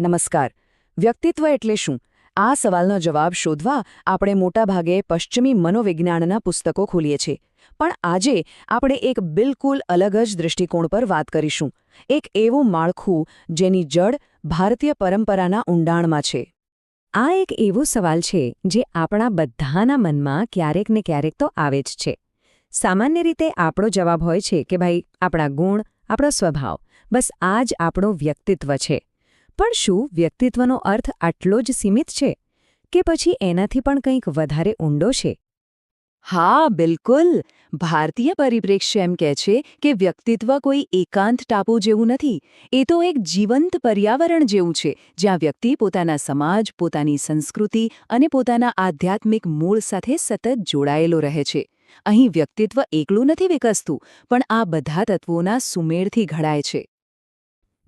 નમસ્કાર. વ્યક્તિત્વ એટલે શું? આ સવાલનો જવાબ શોધવા આપણે મોટાભાગે પશ્ચિમી મનોવિજ્ઞાનના પુસ્તકો ખોલીએ છીએ. પણ આજે આપણે એક બિલકુલ અલગ જ દૃષ્ટિકોણ પર વાત કરીશું. એક એવું માળખું જેની જડ ભારતીય પરંપરાના ઊંડાણમાં છે. આ એક એવો સવાલ છે જે આપણા બધાના મનમાં ક્યારેક ને ક્યારેક તો આવે જ છે. સામાન્ય રીતે આપણો જવાબ હોય છે કે ભાઈ, આપણા ગુણ, આપણો સ્વભાવ. બસ આ જ આપણું વ્યક્તિત્વ છે. પણ શું વ્યક્તિત્વનો અર્થ આટલો જ સીમિત છે કે પછી એનાથી પણ કંઈક વધારે ઊંડો છે? હા, બિલકુલ. ભારતીય પરિપ્રેક્ષ્ય એમ કહે છે કે વ્યક્તિત્વ કોઈ એકાંત ટાપુ જેવું નથી. એ તો એક જીવંત પર્યાવરણ જેવું છે, જ્યાં વ્યક્તિ પોતાના સમાજ, પોતાની સંસ્કૃતિ અને પોતાના આધ્યાત્મિક મૂળ સાથે સતત જોડાયેલો રહે છે. અહીં વ્યક્તિત્વ એકલું નથી વિકસતું, પણ આ બધા તત્વોના સુમેળથી ઘડાય છે.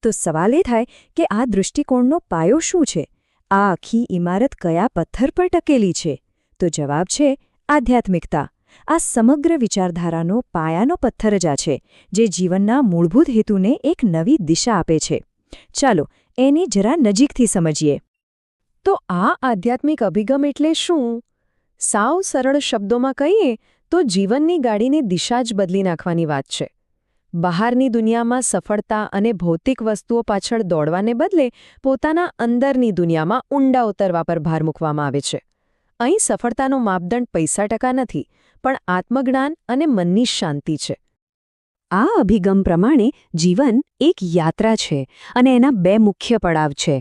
તો સવાલ એ થાય કે આ દૃષ્ટિકોણનો પાયો શું છે? આ આખી ઇમારત કયા પથ્થર પર ટકેલી છે? તો જવાબ છે આધ્યાત્મિકતા. આ સમગ્ર વિચારધારાનો પાયાનો પથ્થર જ છે, જે જીવનના મૂળભૂત હેતુને એક નવી દિશા આપે છે. ચાલો, એની જરા નજીકથી સમજીએ. તો આ આધ્યાત્મિક અભિગમ એટલે શું? સાવ સરળ શબ્દોમાં કહીએ તો જીવનની ગાડીની દિશા જ બદલી નાખવાની વાત છે. બહારની દુનિયામાં સફળતા અને ભૌતિક વસ્તુઓ પાછળ દોડવાને બદલે પોતાના અંદરની દુનિયામાં ઊંડા ઉતરવા પર ભાર મૂકવામાં આવે છે. અહીં સફળતાનો માપદંડ પૈસા ટકા નથી, પણ આત્મજ્ઞાન અને મનની શાંતિ છે. આ અભિગમ પ્રમાણે જીવન એક યાત્રા છે અને એના બે મુખ્ય પડાવ છે.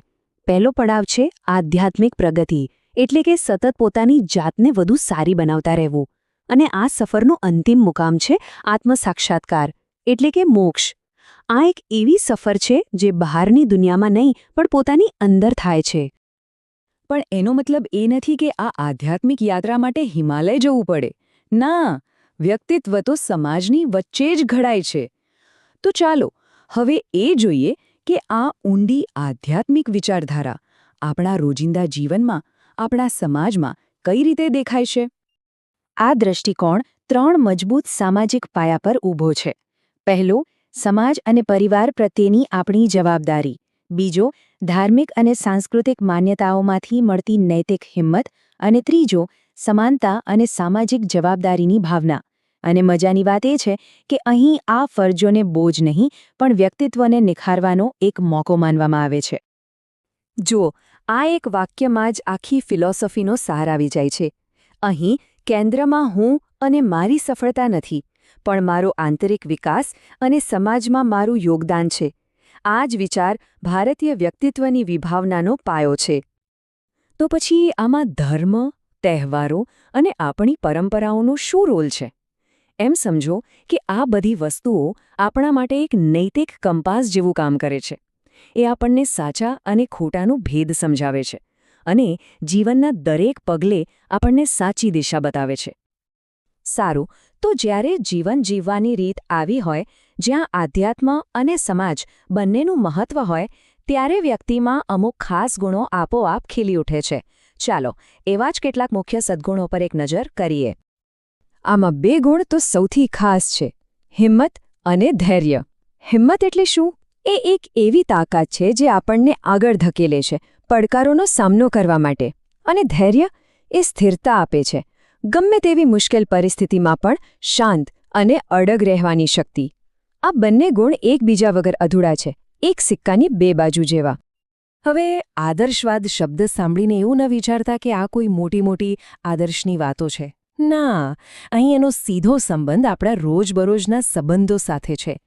પહેલો પડાવ છે આધ્યાત્મિક પ્રગતિ, એટલે કે સતત પોતાની જાતને વધુ સારી બનાવતા રહેવું. અને આ સફરનું અંતિમ મુકામ છે આત્મસાક્ષાત્કાર એટલે કે મોક્ષ. આ એક એવી સફર છે જે બહારની દુનિયામાં નહીં, પણ પોતાની અંદર થાય છે. પણ એનો મતલબ એ નથી કે આ આધ્યાત્મિક યાત્રા માટે હિમાલય જવું પડે. ના, વ્યક્તિત્વ તો સમાજની વચ્ચે જ ઘડાય છે. તો ચાલો, હવે એ જોઈએ કે આ ઊંડી આધ્યાત્મિક વિચારધારા આપણા રોજિંદા જીવનમાં, આપણા સમાજમાં કઈ રીતે દેખાય છે? આ દ્રષ્ટિકોણ ત્રણ મજબૂત સામાજિક પાયા પર ઊભો છે. પહેલો, સમાજ અને પરિવાર પ્રત્યેની આપણી જવાબદારી. બીજો, ધાર્મિક અને સાંસ્કૃતિક માન્યતાઓમાંથી મળતી નૈતિક હિંમત. અને ત્રીજો, સમાનતા અને સામાજિક જવાબદારીની ભાવના. અને મજાની વાત એ છે કે અહીં આ ફરજોને બોજ નહીં, પણ વ્યક્તિત્વને નિખારવાનો એક મોકો માનવામાં આવે છે. જુઓ આ એક વાક્યમાં જ આખી ફિલોસોફીનો સાર આવી જાય છે. અહીં કેન્દ્રમાં હું અને મારી સફળતા નથી. પણ મારો આંતરિક વિકાસ અને સમાજમાં મારું યોગદાન છે. આ જ વિચાર ભારતીય વ્યક્તિત્વની વિભાવનાનો પાયો છે. તો પછી આમાં ધર્મ, તહેવારો અને આપણી પરંપરાઓનો શું રોલ છે? એમ સમજો કે આ બધી વસ્તુઓ આપણા માટે એક નૈતિક કંપાસ જેવું કામ કરે છે. એ આપણને સાચા અને ખોટાનું ભેદ સમજાવે છે અને જીવનના દરેક પગલે આપણને સાચી દિશા બતાવે છે. સારું તો જ્યારે જીવન જીવવાની રીત આવી હોય, જ્યાં આધ્યાત્મ અને સમાજ બંનેનું મહત્વ હોય, ત્યારે વ્યક્તિમાં અમુક ખાસ ગુણો આપોઆપ ખીલી ઉઠે છે. ચાલો, એવા જ કેટલાક મુખ્ય સદ્ગુણો પર એક નજર કરીએ. આમાં બે ગુણ તો સૌથી ખાસ છે, હિંમત અને ધૈર્ય. હિંમત એટલે શું? એ એક એવી તાકાત છે જે આપણને આગળ ધકેલે છે, પડકારોનો સામનો કરવા માટે. અને ધૈર્ય એ સ્થિરતા આપે છે. ગમે તેવી મુશ્કેલ પરિસ્થિતિમાં પણ શાંત અને અડગ રહેવાની શક્તિ. આ બંને ગુણ એકબીજા વગર અધૂરા છે, એક સિક્કાની બે બાજુ જેવા. હવે આદર્શવાદ શબ્દ સાંભળીને એવું ન વિચારતા કે આ કોઈ મોટી મોટી આદર્શની વાતો છે. ના, અહીં એનો સીધો સંબંધ આપણા રોજબરોજના સંબંધો સાથે છે.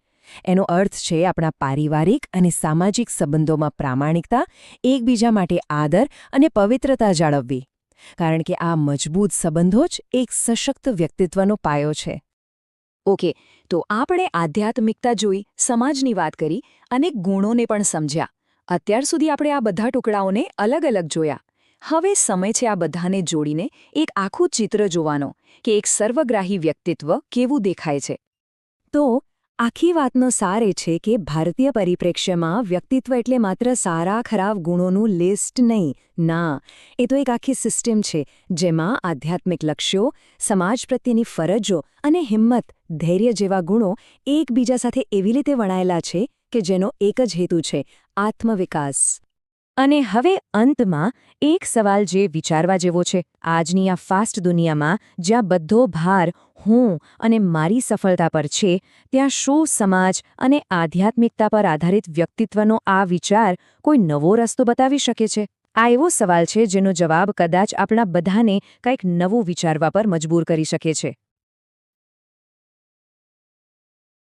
એનો અર્થ છે આપણા પારિવારિક અને સામાજિક સંબંધોમાં પ્રામાણિકતા, એકબીજા માટે આદર અને પવિત્રતા જાળવવી. કારણ કે આ મજબૂત સંબંધો જ એક સશક્ત વ્યક્તિત્વનો પાયો છે. ઓકે, તો આપણે આધ્યાત્મિકતા જોઈ, સમાજની વાત કરી અને ગુણોને પણ સમજ્યા. અત્યાર સુધી આપણે આ બધા ટુકડાઓને અલગ અલગ જોયા. હવે સમય છે આ બધાને જોડીને એક આખું ચિત્ર જોવાનો કે એક સર્વગ્રાહી વ્યક્તિત્વ કેવું દેખાય છે. તો આખી વાતનો સાર એ છે કે ભારતીય પરિપ્રેક્ષ્યમાં વ્યક્તિત્વ એટલે માત્ર સારા, ખરાબ ગુણોનું લિસ્ટ નહીં. ના, એ તો એક આખી સિસ્ટમ છે, જેમાં આધ્યાત્મિક લક્ષ્યો, સમાજ પ્રત્યેની ફરજો અને હિંમત, ધૈર્ય જેવા ગુણો એકબીજા સાથે એવી રીતે વણાયેલા છે કે જેનો એક જ હેતુ છે, આત્મવિકાસ. અને હવે અંતમાં એક સવાલ જે વિચારવા જેવો છે. આજની આ ફાસ્ટ દુનિયામાં જ્યાં બધો ભાર હું અને મારી સફળતા પર છે, ત્યાં શું સમાજ અને આધ્યાત્મિકતા પર આધારિત વ્યક્તિત્વનો આ વિચાર કોઈ નવો રસ્તો બતાવી શકે છે? આ એવો સવાલ છે જેનો જવાબ કદાચ આપણા બધાને કંઈક નવું વિચારવા પર મજબૂર કરી શકે છે.